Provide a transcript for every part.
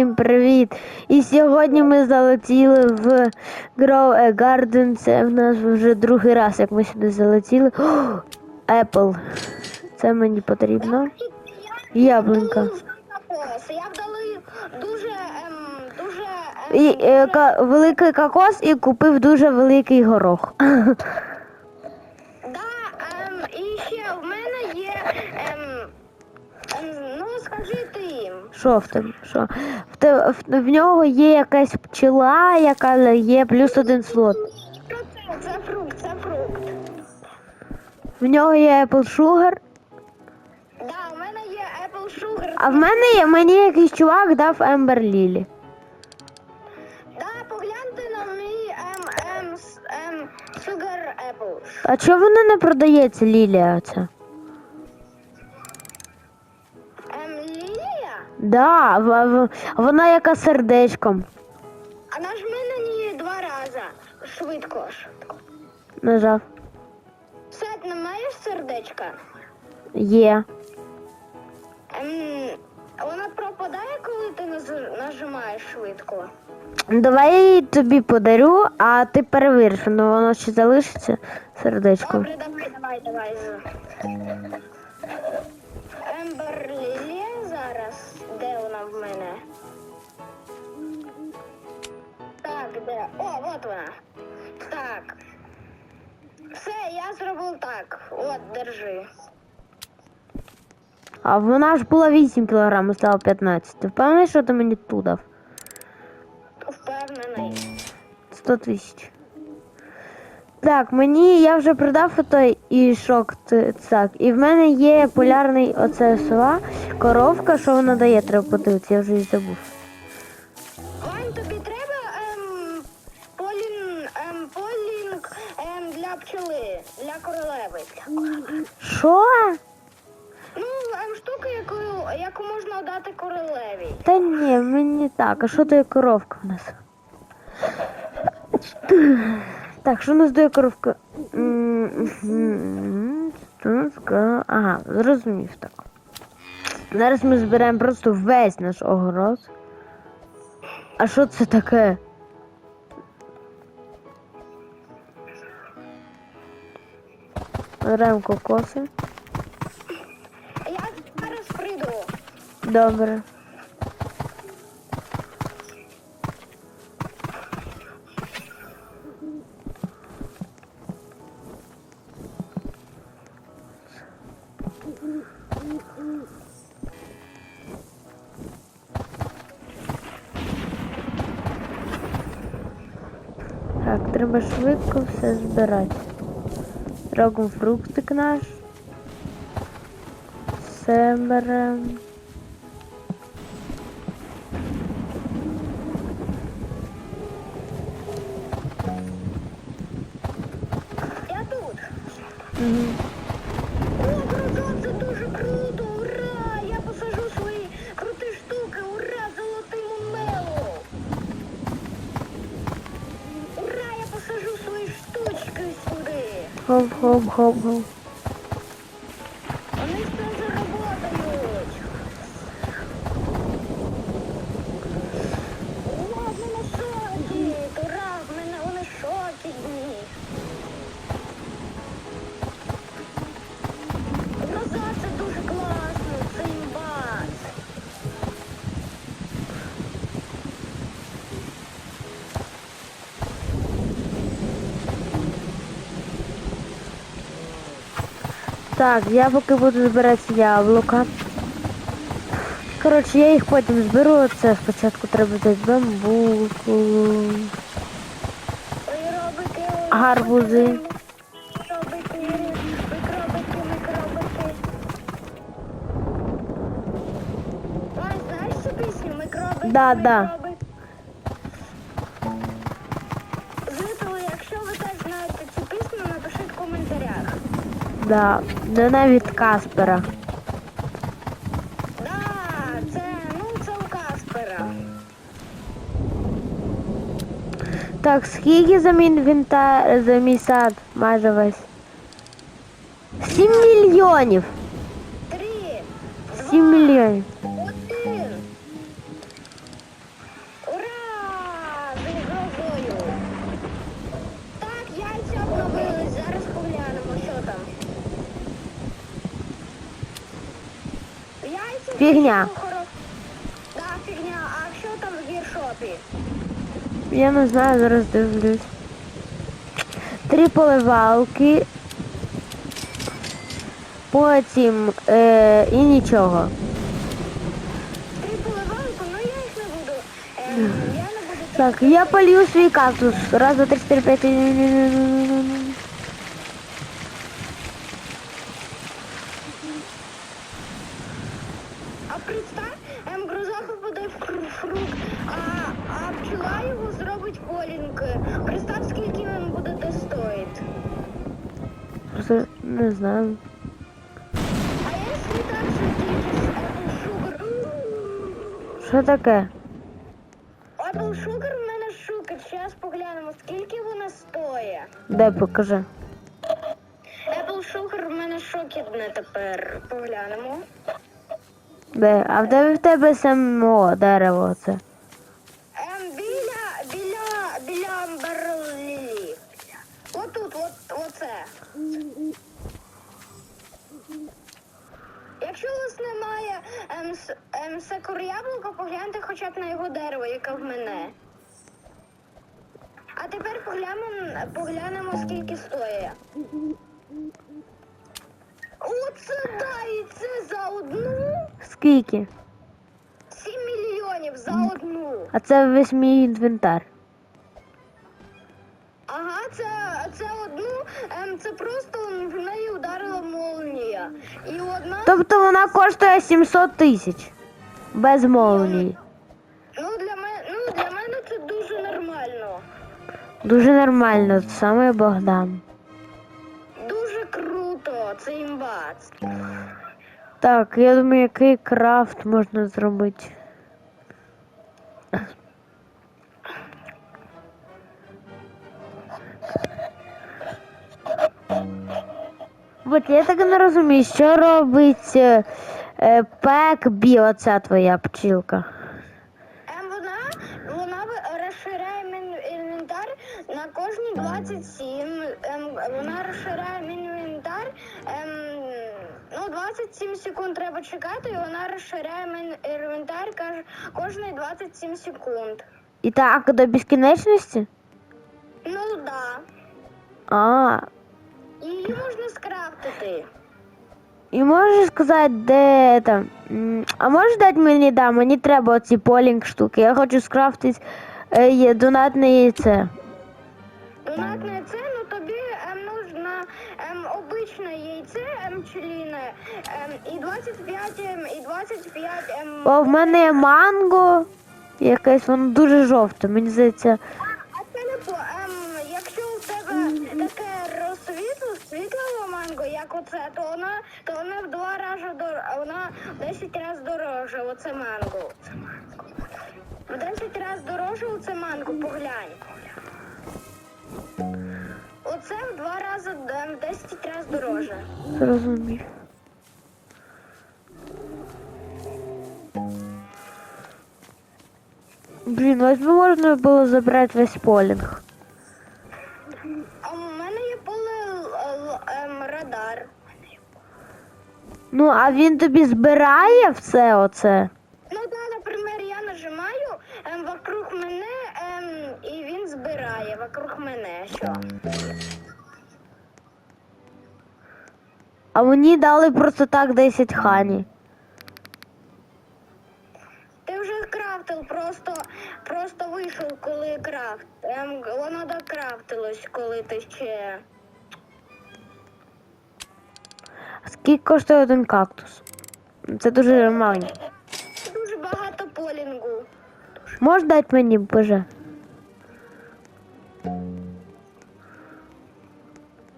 Всім привіт! І сьогодні ми залетіли в Grow a Garden. Це в нас вже другий раз, як ми сюди залетіли. О, Apple. Це мені потрібно. Яблунька. І, е, ка- великий кокос і купив дуже великий горох. да, ем, і ще в мене є, ем, ем, ну їм. Що в тебе? Що? В, те, в, в нього є якась пчела, яка є плюс один слот. Це? Фрукт, це фрукт. В нього є Apple Sugar, Да, у мене є Apple Sugar. а в мене є мені якийсь чувак дав Ember Lily. Да, погляньте на мій ем, ем, ем, Sugar Apple. А чого вона не продається, Лілія оця? Да, в- в- вона яка сердечком. А нажми на неї два рази. Швидко. швидко. Нажав. Сет, не маєш сердечка? Є. Ем, вона пропадає, коли ти наз- нажимаєш швидко. Давай я її тобі подарю, а ти перевіриш, ну воно ще залишиться сердечком. Добре, давай, давай, давай. Ембер О, от вона. Так. Все, я зробив так. От, держи. А вона ж була 8 кг, стала 15. Ти впевнений, що ти мені ту дав? Впевнений. 100 тисяч. Так, мені я вже продав той і шок так. І в мене є полярний оце сова, коровка, що вона дає, треба подивитися, я вже і забув. Що? Ну, штука, яку, яку можна дати королеві. Та ні, мені так. А що то є коровка в нас? Так, що у нас дає коровка? Ага, зрозумів так. Зараз ми збираємо просто весь наш огород. А що це таке? Беремо кокоси. Я зараз прийду. Добре. Так, треба швидко все збирати. Робимо фруктик наш. Все беремо. Хоп-хоп-хоп-хоп. Вони Так, я поки буду збирати яблука. Коротше, я їх потім зберу. Це спочатку треба взяти бамбуку. Гарбузи. Робики, микробики, Да. Вона від Каспера. Да, це, ну, це у Каспера. Так, скільки за мій інвентар, за мій сад майже весь? 7 мільйонів. Три, 7 мільйонів. Фігня. Хоро- Да, фігня. А що там в гіршопі? Я не знаю, зараз дивлюсь. Три поливалки. Потім е, і нічого. Три поливалку, ну я їх не буду. Ем, я не буду Так, я полью свій кактус. Раз, два, три, чотири, п'ять. А представь, ем, гроза попаде в кру- фрукт, а, а пчела його зробить полінг. Представь, скільки він буде те стоїть. Просто не знаю. А якщо Apple Sugar? Що таке? Apple Sugar в мене шукер. Зараз поглянемо, скільки вона стоїть. Де покажи. Apple Sugar в мене шокідне тепер. Поглянемо. Де? А в тебе в тебе само дерево це. Ем, біля, біля, біля Amber Lily. Отут, от, оце. Якщо у вас немає ем, с- ем, сакур погляньте хоча б на його дерево, яке в мене. А тепер поглянемо, поглянемо скільки стоїть. Оце да, і це за одну Скільки? 7 мільйонів за одну. А це весь мій інвентар. Ага, це, це одну, ем, це просто в неї ударила молнія. І одна, Тобто вона коштує 700 тисяч. Без молнії. ну для мене, ну для мене це дуже нормально. Дуже нормально, саме Богдан. Дуже круто, це імбац. Так, я думаю, який крафт можна зробити. От я так не розумію, що робить е, е, пек бі, оця твоя пчілка. Ем, вона, вона розширяє мін- інвентар на кожні 27. Ем, вона розширяє мій інвентар. Ем, ну, 27 секунд треба чекати, і вона розширяє мій інвентар каж- кожні 27 секунд. І так до безкінечності? Ну да. А, Її можна скрафтити. і можеш сказати, де там. А можеш дати мені да, мені треба оці полінг штуки. Я хочу скрафтити е, донатне яйце. Донатне яйце, ну тобі ем, нужно ем, обичне яйце ем, пчеліне, ем, і 25, ем, і 25 ем, О, в мене є манго. Якесь воно дуже жовте, мені здається. А це не по, ем, якщо у тебе таке як оце, то вона, то вона в два рази дор, вона в 10 разів дорожче, оце манго. В 10 разів дорожче оце манго, поглянь. Оце в два рази, в 10 разів дорожче. Зрозумів. Блін, ось би можна було забрати весь полінг. А у мене є поле л- л- ем, радар. Ну, а він тобі збирає все оце. Ну да, наприклад, я нажимаю ем, вокруг мене, ем, і він збирає вокруг мене. Що? А мені дали просто так 10 хані. Ти вже крафтив, просто, просто вийшов, коли крафт. Ем, воно докрафтилось, коли ти ще. Скільки коштує один кактус? Це дуже маленький. Дуже багато полінгу. Можеш дати мені, боже?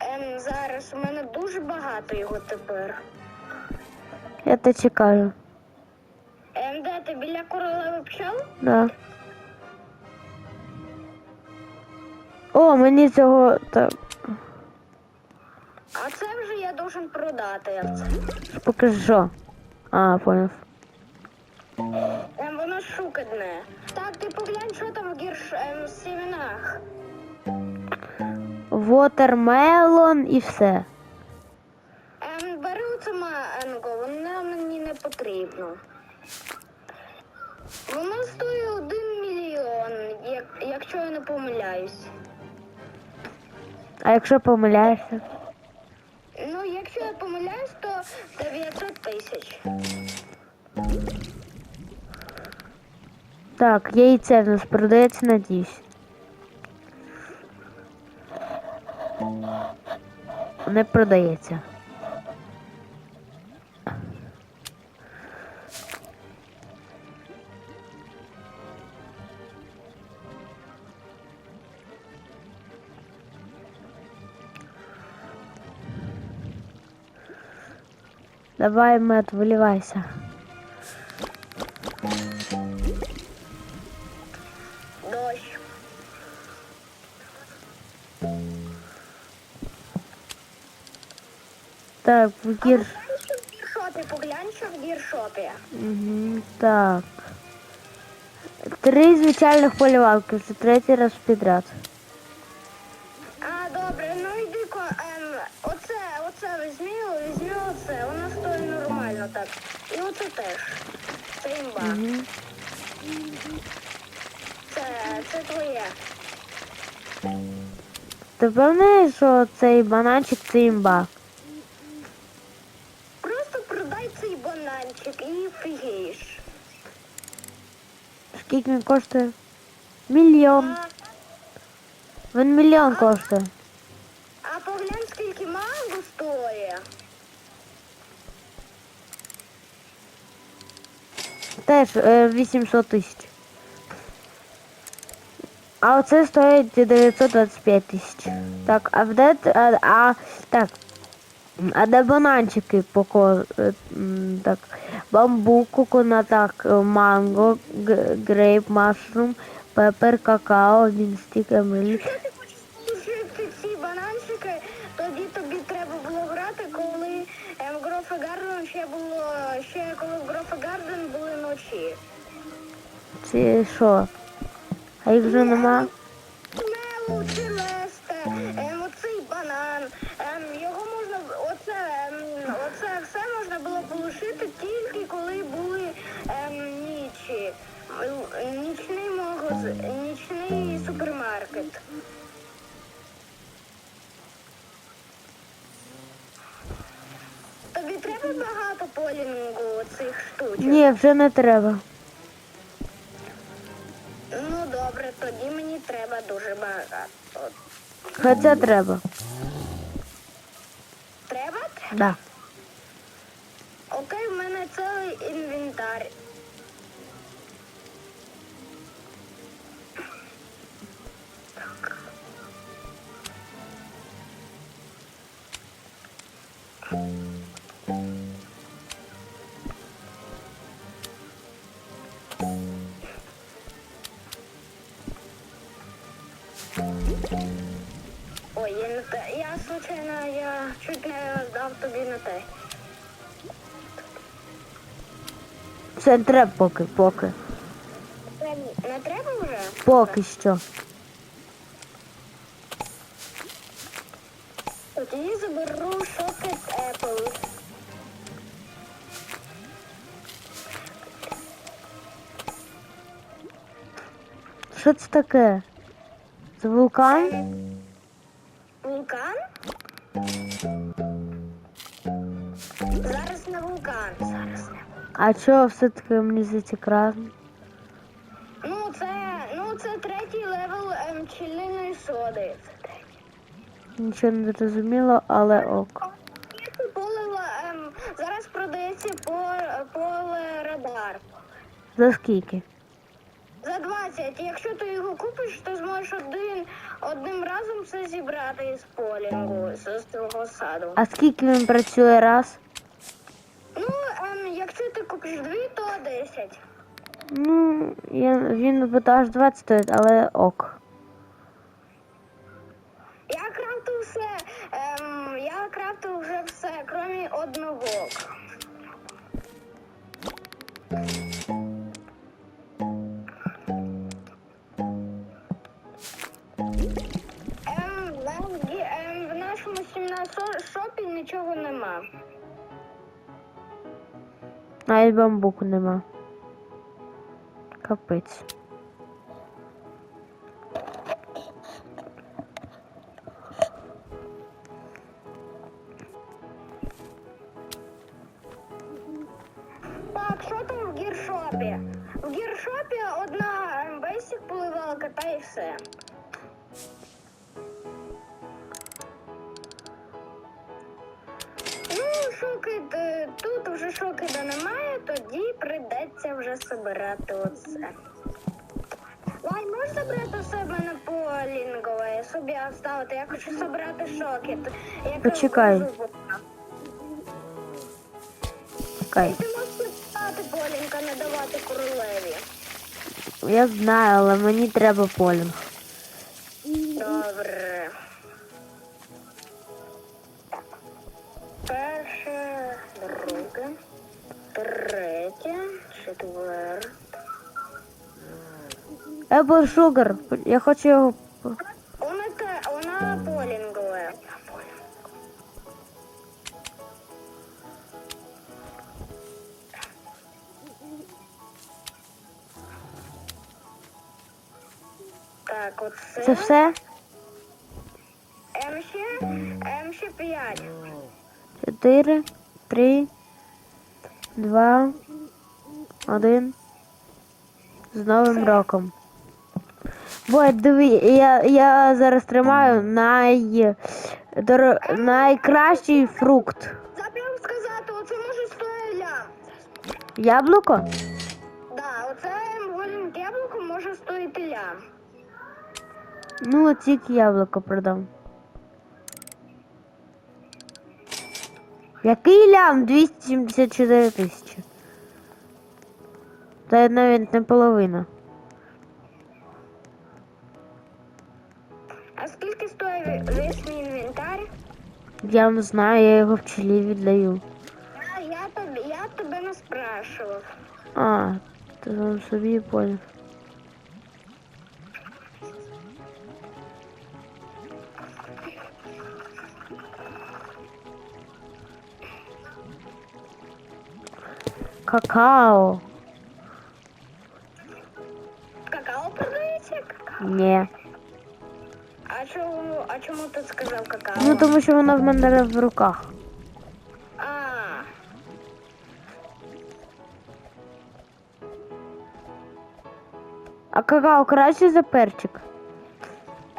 Ем, зараз у мене дуже багато його тепер. Я те чекаю. Ем, де ти біля королеви пчел? Да. О, мені цього так. А це должен продати. Покажи що. А, поняв. Ем, воно шукадне. Так, ти поглянь, що там в гірш ем, сімінах. Вотермелон і все. Ем, бери оце манго, воно мені не потрібно. Воно стоїть один мільйон, як, якщо я не помиляюсь. А якщо помиляєшся? Так, яйце в нас продається, надіюсь. Не продається. Давай, мед, виливайся. Так, в гір... Гіршопі, поглянь, що в гіршопі. Угу, так. Три звичайних полівалки, вже третій раз підряд. А, добре, ну йди ко. Ем, оце, оце візьми, візьми оце, воно стоїть нормально так. І оце теж. Це імба. Угу. Це, це твоє. Ти впевнений, що цей бананчик це імба? і фігієш. Скільки він коштує? Мільйон. А, Він мільйон коштує. а поглянь, скільки манго стоїть. Теж е, 800 тисяч. А оце стоїть 925 тисяч. Так, а де т- а, а так. А де бананчики поко е, так. Бамбук, так, е, манго, грейп, машрум, пепер, какао, вінстік, емелі. Якщо ти хочеш получити ці бананчики, тоді тобі треба було грати, коли ем, Грофе Гарден ще було, ще коли в Грофе Гарден були ночі. Чи що? А їх вже нема? Мелу, Челесте, полінгу цих штучок? Ні, вже не треба. Ну добре, тоді мені треба дуже багато. Хоча треба. Треба? Да. Окей, в мене цілий інвентар. Случайно, я чуть не дав тобі на те. Все не треба поки, поки. Це Не треба вже? Поки що. Тоді заберу шокет Apple. Що це таке? Це? Вулкан? А чого все-таки мені здається красний? Ну це, ну це третій левел ем, пчелиної соди. Нічого не зрозуміло, але ок. Поле ем, зараз продається по, поле радар. За скільки? За 20. Якщо ти його купиш, то зможеш один одним разом все зібрати із полінгу з цього саду. А скільки він працює раз? Дві, то 10. Ну, я, він буде аж 20 стоїть, але ок. Я крафтив все. Ем, я крафтив вже все, крім одного. Ем, в, ем, в нашому 17 шопі нічого нема. Навіть бамбуку нема. Капець. Так, що там в гіршопі? В гіршопі одна бейсик поливала кота і все. вже собирати оце. Вань, можеш забрати у себе на полінгове, собі оставити. Я хочу собрати шокет. як Почекай. зубу. Чекай. Ти можеш стати полінка, не давати королеві. Я знаю, але мені треба полінг. Добре. Так. Перше, друге, третє, Четверте. Apple Sugar. Я хочу його. Вона, те- вона полінгове. Так, оце. Це все? М ще, М ще 5. Чотири, три, два, один. З Новим роком. Бо диви, я, я зараз тримаю най, найкращий фрукт. Забув сказати, оце може стоїть лям. Яблуко? Да, оце яблуко може стоїти лям. Ну, тільки яблуко продам. Який лям? 274 тисячі. Та навіть не половина. А скільки стоїть весь мій інвентар? Я не знаю, я його вчителі віддаю. А, я тобі, я тебе не спрашував. А, ти сам собі понял. Какао. Какао Ні. А чому, а чому ти сказав какао? Ну тому що воно в мене в руках. А, А какао краще за перчик.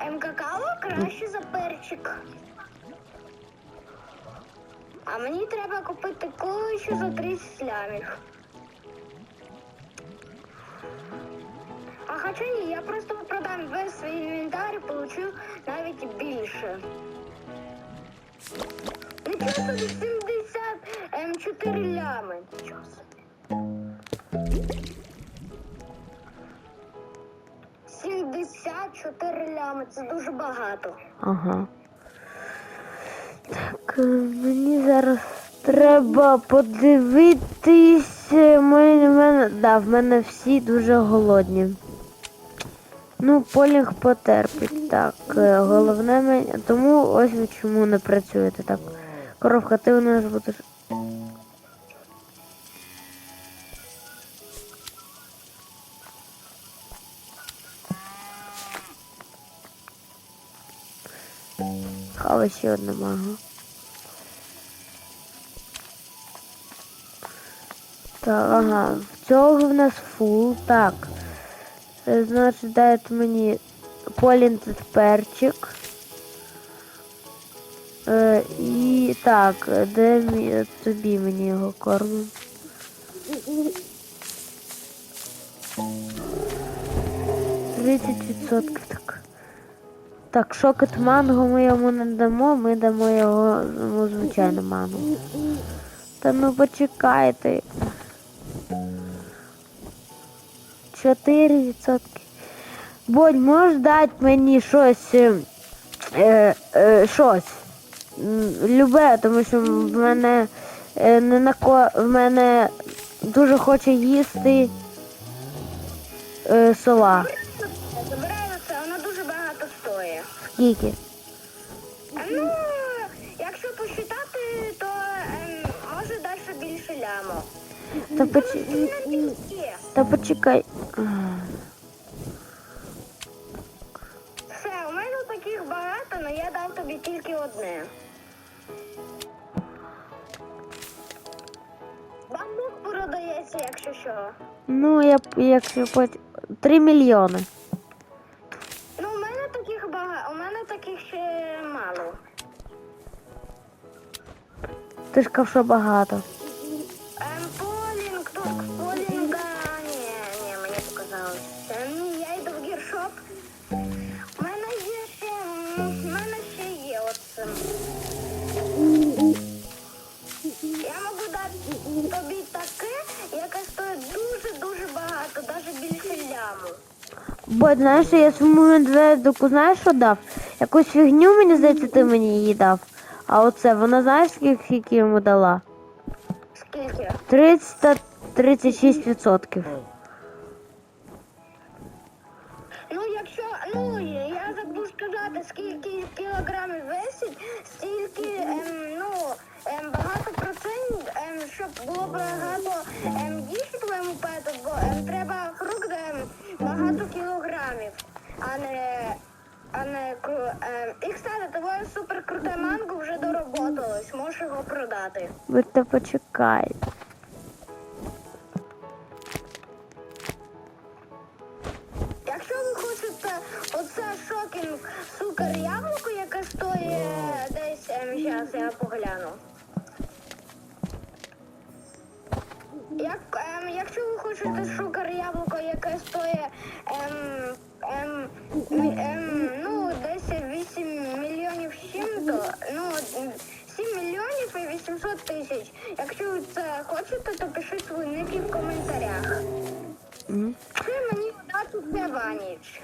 М какао краще за перчик. А мені треба купити коло ще за 30 лямів. Ні, я просто продам весь свій інвентар і получу навіть більше. Нічого собі 70 м 4 лями. Нічого собі. 74 лями, це дуже багато. Ага. Так, е, мені зараз треба подивитись. Ми, в мене, да, в мене всі дуже голодні. Ну, полінг потерпить. Так, е, головне мені. Тому ось ви чому не працюєте так. Коровка, ти у нас будеш. Хава ще одна мага. Так, ага. В цього в нас фул. Так. Е, Значить, дайте мені полінтед перчик. Е, і так, де тобі мені його корму? Тридцять відсотків так. Так, шокет манго ми йому не дамо, ми дамо його йому звичайно манго. Та ну почекайте. 4 відсотки. Бодь, можеш дати мені щось. е, Е, е, щось. Любе, тому що в мене е, не на ко... в мене дуже хоче їсти е, сова. Забираю це, вона дуже багато стоїть. Скільки? Ну, якщо посчитати, то ем, може далі більше ляму. Та поч... Та почекай. Все, у мене таких багато, але я дав тобі тільки одне. Бамбук продається, якщо що. Ну, я якщо потім. 3 мільйони. Ну, у мене таких багато, у мене таких ще мало. Ти ж казав, що багато. Бо знаєш, я своєму медведику, знаєш, що дав? Якусь фігню, мені здається, ти мені її дав. А оце, вона знаєш, скільки йому дала? Скільки? 30 продати. Ви почекай. Якщо ви хочете оце шокінг супер яблуко, яке стоїть десь, ем, зараз я погляну. Як, ем, якщо ви хочете шукер яблуко, яке стоїть ем, ем, м- ем, ну, десь 8 мільйонів з чим-то, ну, 7 мільйонів і 800 тисяч. Якщо ви це то свої ники в коментарях. Чи мені дати це ваніч?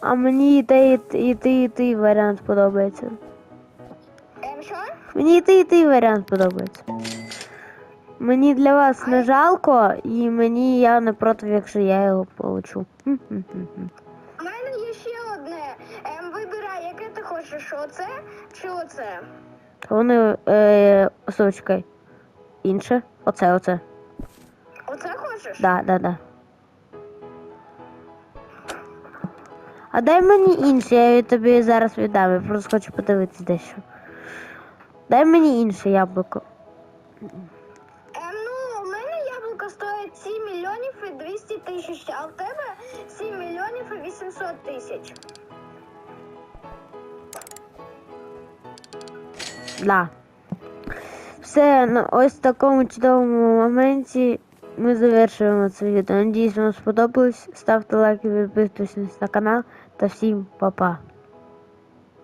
А мені і те, і, ти, і ти варіант подобається. Ем, що? Мені і ти, і ти варіант подобається. Мені для вас не жалко, і мені я не проти, якщо я його получу. У мене є ще одне. Ем, вибирай, яке ти хочеш, оце чи оце? Вони, е, совочкай. Інше? Оце, оце. Оце хочеш? Да, да, да. А дай мені інше, я тобі зараз віддам. Я просто хочу подивитися дещо. Дай мені інше яблуко. Ем, ну, у мене яблуко стоїть 7 мільйонів і 200 тисяч, а в тебе 7 мільйонів і 800 тисяч. Да. Все, на ось в такому чудовому моменті ми завершуємо це відео. Надіюсь, вам сподобалось. Ставте лайки, підписуйтесь на канал та всім па-па.